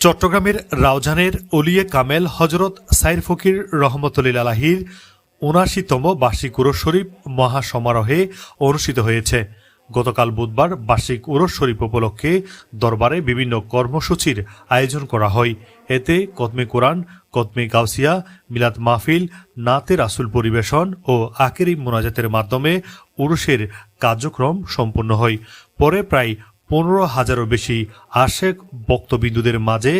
চট্টগ্রামের রাউজানের অলিয়ে কামেল হজরত সাইর ফকির রহমতুল্লিল আলাহির উনাশিতম বার্ষিক উরস শরীফ মহাসমারোহে অনুষ্ঠিত হয়েছে। গতকাল বুধবার বার্ষিক উরস শরীফ উপলক্ষে দরবারে বিভিন্ন কর্মসূচির আয়োজন করা হয়। এতে কদমে কোরআন, কদমে গাউসিয়া, মিলাদ মাহফিল, নাতে রাসুল পরিবেশন ও আকেরি মোনাজাতের মাধ্যমে উরুষের কার্যক্রম সম্পন্ন হয়। পরে প্রায় পনেরো হাজারও বেশি আশেক বক্তবিন্দুদের মাঝে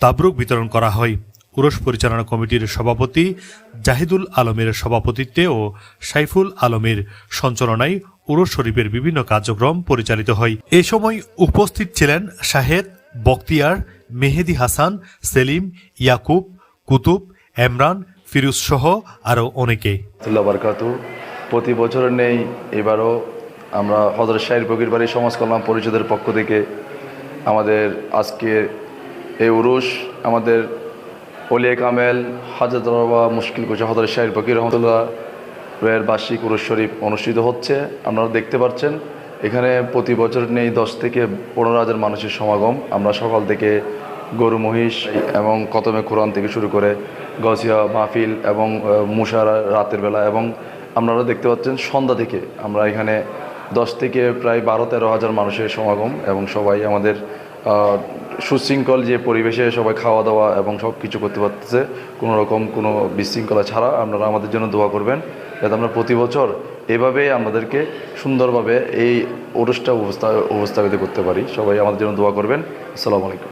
তাবরুক বিতরণ করা হয়। উরস পরিচালনা কমিটির সভাপতি জাহিদুল আলমের সভাপতিত্বে ও সাইফুল আলমের সঞ্চালনায় উরস শরীফের বিভিন্ন কার্যক্রম পরিচালিত হয়। এ সময় উপস্থিত ছিলেন শাহেদ, বক্তিয়ার, মেহেদি হাসান, সেলিম, ইয়াকুব, কুতুব, এমরান, ফিরুজ সহ আরও অনেকে। প্রতি বছর নেই, এবারও আমরা হজরত শাহির ফকির বাড়ি সমাজ কল্যাণ পরিষদের পক্ষ থেকে আমাদের আজকে এই উরুস আমাদের অলিয়া কামেল হাজরত বাবা মুশকিল করছে হজরত শাহির ফকির রহমতুল্লাহ এর বার্ষিক উরুস শরীফ অনুষ্ঠিত হচ্ছে। আপনারা দেখতে পাচ্ছেন, এখানে প্রতি বছর নেই দশ থেকে পনেরো হাজার মানুষের সমাগম। আমরা সকাল থেকে গরু, মহিষ এবং কতমে কোরআন থেকে শুরু করে গসিয়া মাহফিল এবং মুশারা রাতের বেলা এবং আপনারা দেখতে পাচ্ছেন সন্ধ্যা থেকে আমরা এখানে দশ থেকে প্রায় বারো, তেরো হাজার মানুষের সমাগম এবং সবাই আমাদের সুশৃঙ্খল যে পরিবেশে সবাই খাওয়া দাওয়া এবং সব কিছু করতে পারতেছে, কোনো রকম কোনো বিশৃঙ্খলা ছাড়া আপনারা আমাদের জন্য দোয়া করবেন, যাতে আমরা প্রতি বছর এভাবেই আমাদেরকে সুন্দরভাবে এই অনুষ্ঠান উপস্থা, উপস্থাপিত করতে পারি। সবাই আমাদের জন্য দোয়া করবেন। আসসালামু আলাইকুম।